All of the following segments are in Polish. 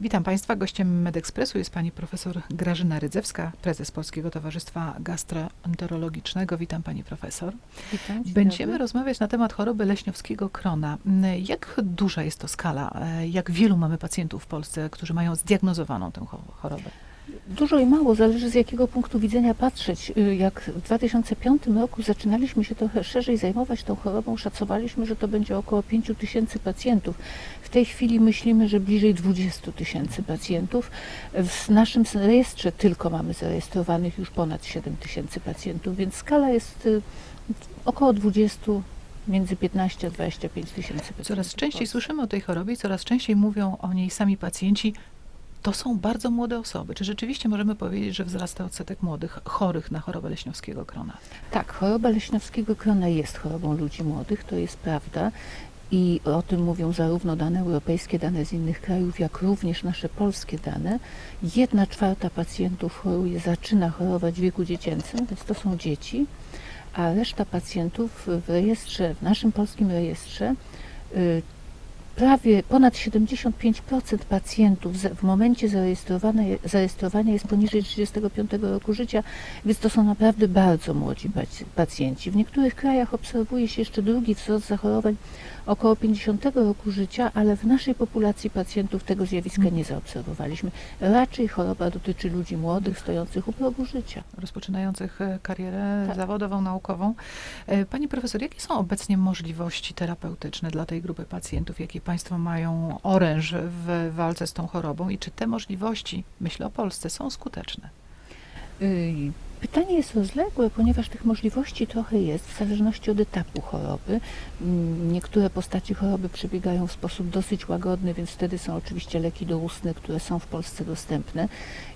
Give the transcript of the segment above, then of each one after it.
Witam Państwa. Gościem MedEkspresu jest pani profesor Grażyna Rydzewska, prezes Polskiego Towarzystwa Gastroenterologicznego. Witam pani profesor. Witam. Będziemy rozmawiać na temat choroby leśniowskiego krona. Jak duża jest to skala? E, Jak wielu mamy pacjentów w Polsce, którzy mają zdiagnozowaną tę cho- chorobę? Dużo i mało, zależy z jakiego punktu widzenia patrzeć. Y, Jak w 2005 roku zaczynaliśmy się trochę szerzej zajmować tą chorobą, szacowaliśmy, że to będzie około 5 tysięcy pacjentów. W tej chwili myślimy, że bliżej 20 tysięcy pacjentów. W naszym rejestrze tylko mamy zarejestrowanych już ponad 7 tysięcy pacjentów, więc skala jest y, około 20, między 15 a 25 tysięcy pacjentów. Coraz częściej słyszymy o tej chorobie i coraz częściej mówią o niej sami pacjenci. To są bardzo młode osoby. Czy rzeczywiście możemy powiedzieć, że wzrasta odsetek młodych chorych na chorobę leśniowskiego krona? Tak, choroba leśniowskiego krona jest chorobą ludzi młodych, to jest prawda. I o tym mówią zarówno dane europejskie, dane z innych krajów, jak również nasze polskie dane. Jedna czwarta pacjentów choruje, zaczyna chorować w wieku dziecięcym, więc to są dzieci, a reszta pacjentów w rejestrze, w naszym polskim rejestrze, y, prawie ponad 75% pacjentów w momencie zarejestrowania, jest poniżej 35 roku życia, więc to są naprawdę bardzo młodzi pac- pacjenci. W niektórych krajach obserwuje się jeszcze drugi wzrost zachorowań około 50 roku życia, ale w naszej populacji pacjentów tego zjawiska nie zaobserwowaliśmy. Raczej choroba dotyczy ludzi młodych, stojących u progu życia. rozpoczynających e, karierę Tak. zawodową, naukową. E, Pani profesor, jakie są obecnie możliwości terapeutyczne dla tej grupy pacjentów? Jakie Państwo mają oręż w walce z tą chorobą i czy te możliwości, myślę o Polsce, są skuteczne? Y, Pytanie jest rozległe, ponieważ tych możliwości trochę jest w zależności od etapu choroby. Mm, Niektóre postaci choroby przebiegają w sposób dosyć łagodny, więc wtedy są oczywiście leki doustne, które są w Polsce dostępne.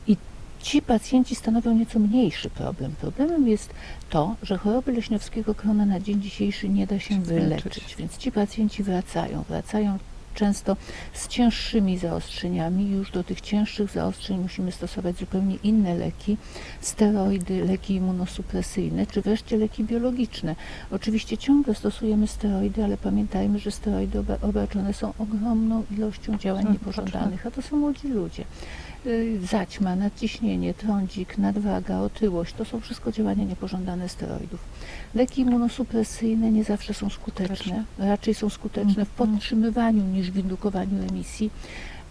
I ci pacjenci stanowią nieco mniejszy problem. Problemem jest to, że choroby leśniowskiego krona na dzień dzisiejszy nie da się Wyleczyć. więc ci pacjenci wracają. Wracają często z cięższymi zaostrzeniami. Już do tych cięższych zaostrzeń musimy stosować zupełnie inne leki, steroidy, leki immunosupresyjne, czy wreszcie leki biologiczne. Oczywiście ciągle stosujemy steroidy, ale pamiętajmy, że steroidy oba- obarczone są ogromną ilością działań Tak, niepożądanych, a to są młodzi ludzie. Y, Zaćma, nadciśnienie, trądzik, nadwaga, otyłość, to są wszystko działania niepożądane steroidów. Leki immunosupresyjne nie zawsze są skuteczne, raczej są skuteczne w Mhm. podtrzymywaniu niż w indukowaniu emisji,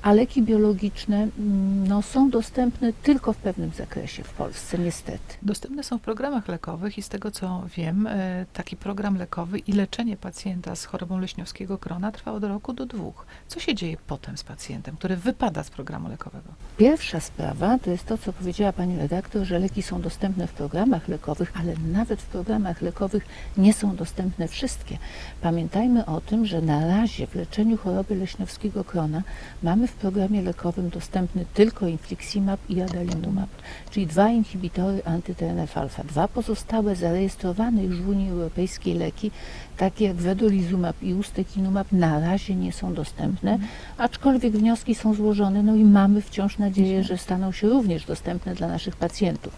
a leki biologiczne mm, no, są dostępne tylko w pewnym zakresie w Polsce, niestety. Dostępne są w programach lekowych i z tego co wiem, e, taki program lekowy i leczenie pacjenta z chorobą leśniowskiego krona trwa od roku do dwóch. Co się dzieje potem z pacjentem, który wypada z programu lekowego? Pierwsza sprawa to jest to, co powiedziała pani redaktor, że leki są dostępne w programach lekowych, ale nawet w programach lekowych nie są dostępne wszystkie. Pamiętajmy o tym, że na razie w leczeniu choroby leśniowskiego krona mamy w programie lekowym dostępny tylko infliximab i adalimumab, czyli dwa inhibitory anty-TNF-alfa. Dwa pozostałe zarejestrowane już w Unii Europejskiej leki, takie jak vedolizumab i ustekinumab, na razie nie są dostępne, aczkolwiek wnioski są złożone, no i mamy wciąż nadzieję, że staną się również dostępne dla naszych pacjentów.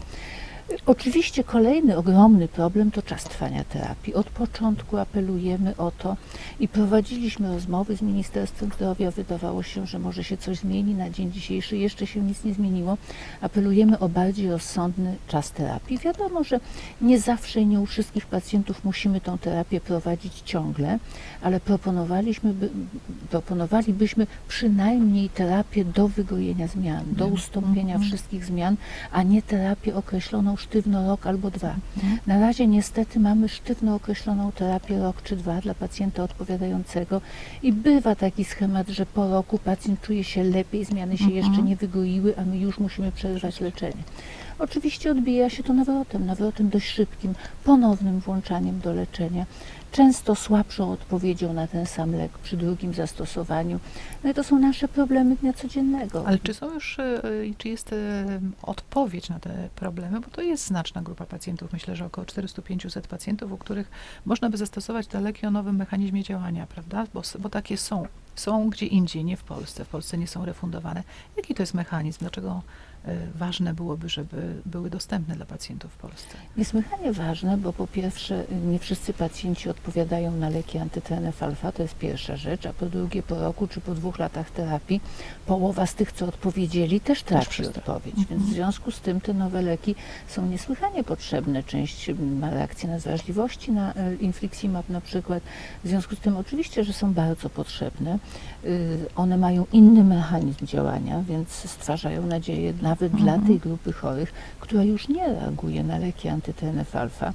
Oczywiście kolejny ogromny problem to czas trwania terapii. Od początku apelujemy o to i prowadziliśmy rozmowy z Ministerstwem Zdrowia. Wydawało się, że może się coś zmieni. Na dzień dzisiejszy jeszcze się nic nie zmieniło. Apelujemy o bardziej rozsądny czas terapii. Wiadomo, że nie zawsze i nie u wszystkich pacjentów musimy tą terapię prowadzić ciągle, ale proponowaliśmy, by, proponowalibyśmy przynajmniej terapię do wygojenia zmian, do Mhm. ustąpienia Mhm. wszystkich zmian, a nie terapię określoną sztywno rok albo dwa. Mhm. Na razie niestety mamy sztywno określoną terapię rok czy dwa dla pacjenta odpowiadającego i bywa taki schemat, że po roku pacjent czuje się lepiej, zmiany się Mhm. jeszcze nie wygoiły, a my już musimy przerwać leczenie. Oczywiście odbija się to nawrotem, nawrotem dość szybkim, ponownym włączaniem do leczenia, często słabszą odpowiedzią na ten sam lek przy drugim zastosowaniu. No i to są nasze problemy dnia codziennego. Ale czy są już, i czy jest e, odpowiedź na te problemy? Bo to jest znaczna grupa pacjentów, myślę, że około 400-500 pacjentów, u których można by zastosować te leki o nowym mechanizmie działania, prawda? Bo, bo takie są. Są gdzie indziej, nie w Polsce. W Polsce nie są refundowane. Jaki to jest mechanizm? Dlaczego ważne byłoby, żeby były dostępne dla pacjentów w Polsce? Niesłychanie ważne, bo po pierwsze nie wszyscy pacjenci odpowiadają na leki antyTNF-alfa, to jest pierwsza rzecz, a po drugie po roku czy po dwóch latach terapii połowa z tych, co odpowiedzieli, też traci przestaje. odpowiedź. Mhm. Więc w związku z tym te nowe leki są niesłychanie potrzebne. Część mm, ma reakcję na wrażliwości, na e, infliximab na przykład. W związku z tym oczywiście, że są bardzo potrzebne. Y, One mają inny mechanizm działania, więc stwarzają nadzieję nawet dla Mhm. tej grupy chorych, która już nie reaguje na leki antyTNF-alfa.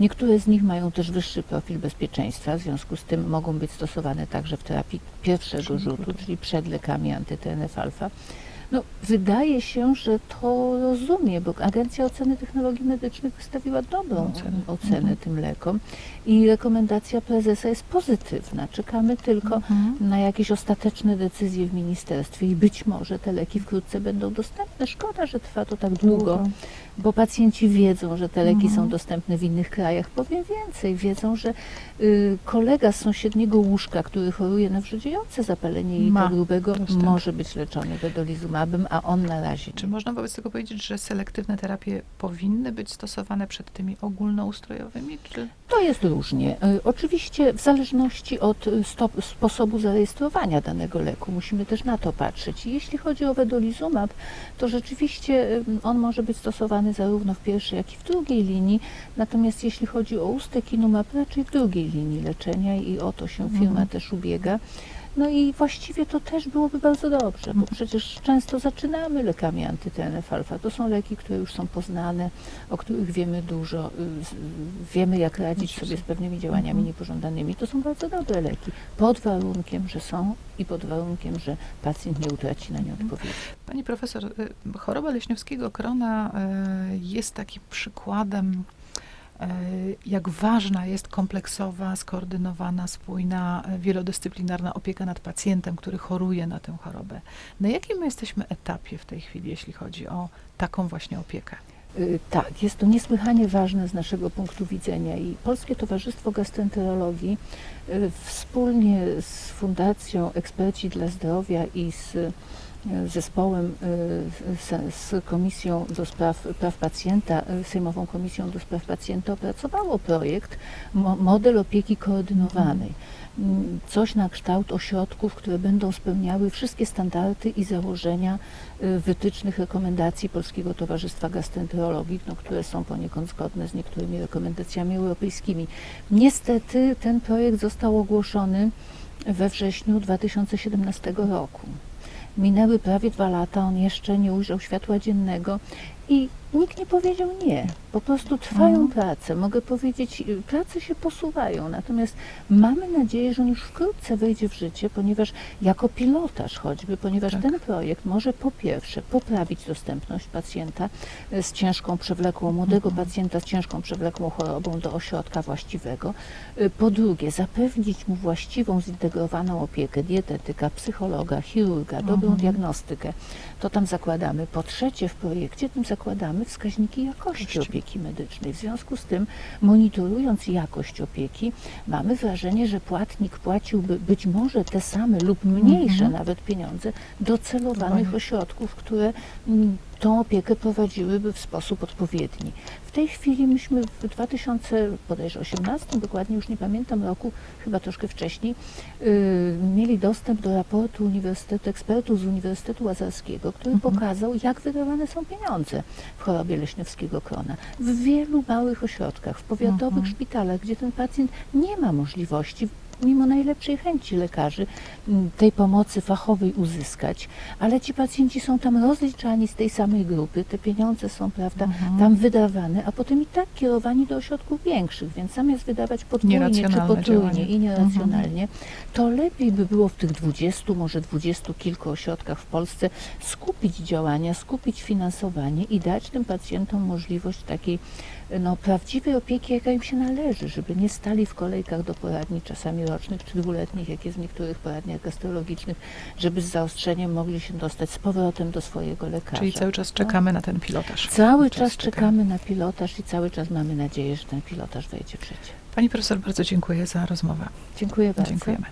Niektóre z nich mają też wyższy profil bezpieczeństwa, w związku z tym mogą być stosowane także w terapii pierwszego rzutu, czyli przed lekami antyTNF-alfa. No, wydaje się, że to rozumie, bo Agencja Oceny Technologii Medycznych wystawiła dobrą Ocenę. ocenę, Mhm. tym lekom i rekomendacja prezesa jest pozytywna. Czekamy tylko Mhm. na jakieś ostateczne decyzje w ministerstwie i być może te leki wkrótce będą dostępne. Szkoda, że trwa to tak długo, bo pacjenci wiedzą, że te leki Mhm. są dostępne w innych krajach. Powiem więcej, wiedzą, że y, kolega z sąsiedniego łóżka, który choruje na wrzodziejące zapalenie jelita grubego, dostęp. może być leczony vedolizumabem, a on na razie Czy można wobec tego powiedzieć, że selektywne terapie powinny być stosowane przed tymi ogólnoustrojowymi? Czy To jest różnie. Y, Oczywiście w zależności od y, stop, sposobu zarejestrowania danego leku musimy też na to patrzeć. I jeśli chodzi o vedolizumab, to rzeczywiście y, on może być stosowany zarówno w pierwszej, jak i w drugiej linii. Natomiast jeśli chodzi o ustekinumab, raczej w drugiej linii leczenia i o to się firma Mhm. też ubiega. No i właściwie to też byłoby bardzo dobrze, bo Mhm. przecież często zaczynamy lekami antyTNF-alfa. To są leki, które już są poznane, o których wiemy dużo, y, wiemy jak radzić sobie z pewnymi działaniami Mhm. niepożądanymi. To są bardzo dobre leki, pod warunkiem, że są i pod warunkiem, że pacjent nie utraci na nie Mhm. odpowiedzi. Pani profesor, y, choroba leśniowskiego krona y, jest takim przykładem, y, jak ważna jest kompleksowa, skoordynowana, spójna, wielodyscyplinarna opieka nad pacjentem, który choruje na tę chorobę. Na jakim my jesteśmy etapie w tej chwili, jeśli chodzi o taką właśnie opiekę? Y, Tak, jest to niesłychanie ważne z naszego punktu widzenia i Polskie Towarzystwo Gastroenterologii y, wspólnie z Fundacją Eksperci dla Zdrowia i z y, zespołem, z, Komisją do Spraw Praw Pacjenta, Sejmową Komisją do Spraw Pacjenta opracowało projekt mo, Model Opieki Koordynowanej. Coś na kształt ośrodków, które będą spełniały wszystkie standardy i założenia y, wytycznych rekomendacji Polskiego Towarzystwa Gastroenterologii, no, które są poniekąd zgodne z niektórymi rekomendacjami europejskimi. Niestety ten projekt został ogłoszony we wrześniu 2017 roku. Minęły prawie dwa lata, on jeszcze nie ujrzał światła dziennego i nikt nie powiedział nie. Po prostu trwają Mhm. prace. Mogę powiedzieć, y, prace się posuwają, natomiast mamy nadzieję, że on już wkrótce wejdzie w życie, ponieważ jako pilotaż choćby, ponieważ Tak. ten projekt może po pierwsze poprawić dostępność pacjenta y, z ciężką przewlekłą, młodego Mhm. pacjenta z ciężką przewlekłą chorobą do ośrodka właściwego. Y, Po drugie, zapewnić mu właściwą, zintegrowaną opiekę dietetyka, psychologa, chirurga, dobrą Mhm. diagnostykę. To tam zakładamy. Po trzecie, w projekcie tym zakładamy wskaźniki jakości opieki medycznej. W związku z tym, monitorując jakość opieki, mamy wrażenie, że płatnik płaciłby być może te same lub mniejsze Mhm. nawet pieniądze do celowanych ośrodków, które mm, tą opiekę prowadziłyby w sposób odpowiedni. W tej chwili myśmy w 2018, dokładnie już nie pamiętam roku, chyba troszkę wcześniej, y, mieli dostęp do raportu Uniwersytetu Ekspertów z Uniwersytetu Łazarskiego, który Mhm. pokazał, jak wydawane są pieniądze w chorobie leśniowskiego krona. W wielu małych ośrodkach, w powiatowych Mhm. szpitalach, gdzie ten pacjent nie ma możliwości mimo najlepszej chęci lekarzy m, tej pomocy fachowej uzyskać, ale ci pacjenci są tam rozliczani z tej samej grupy, te pieniądze są, prawda, Mhm. tam wydawane, a potem i tak kierowani do ośrodków większych, więc zamiast wydawać podwójnie czy potrójnie i nieracjonalnie, to lepiej by było w tych dwudziestu, może dwudziestu kilku ośrodkach w Polsce skupić działania, skupić finansowanie i dać tym pacjentom możliwość takiej no, prawdziwej opieki, jaka im się należy, żeby nie stali w kolejkach do poradni, czasami rocznych czy dwuletnich, jak jest w niektórych poradniach gastrologicznych, żeby z zaostrzeniem mogli się dostać z powrotem do swojego lekarza. Czyli cały czas czekamy na ten pilotaż. Cały czas czas czekamy. czekamy na pilotaż i cały czas mamy nadzieję, że ten pilotaż wejdzie w życie. Pani profesor, bardzo dziękuję za rozmowę. Dziękuję bardzo. Dziękujemy.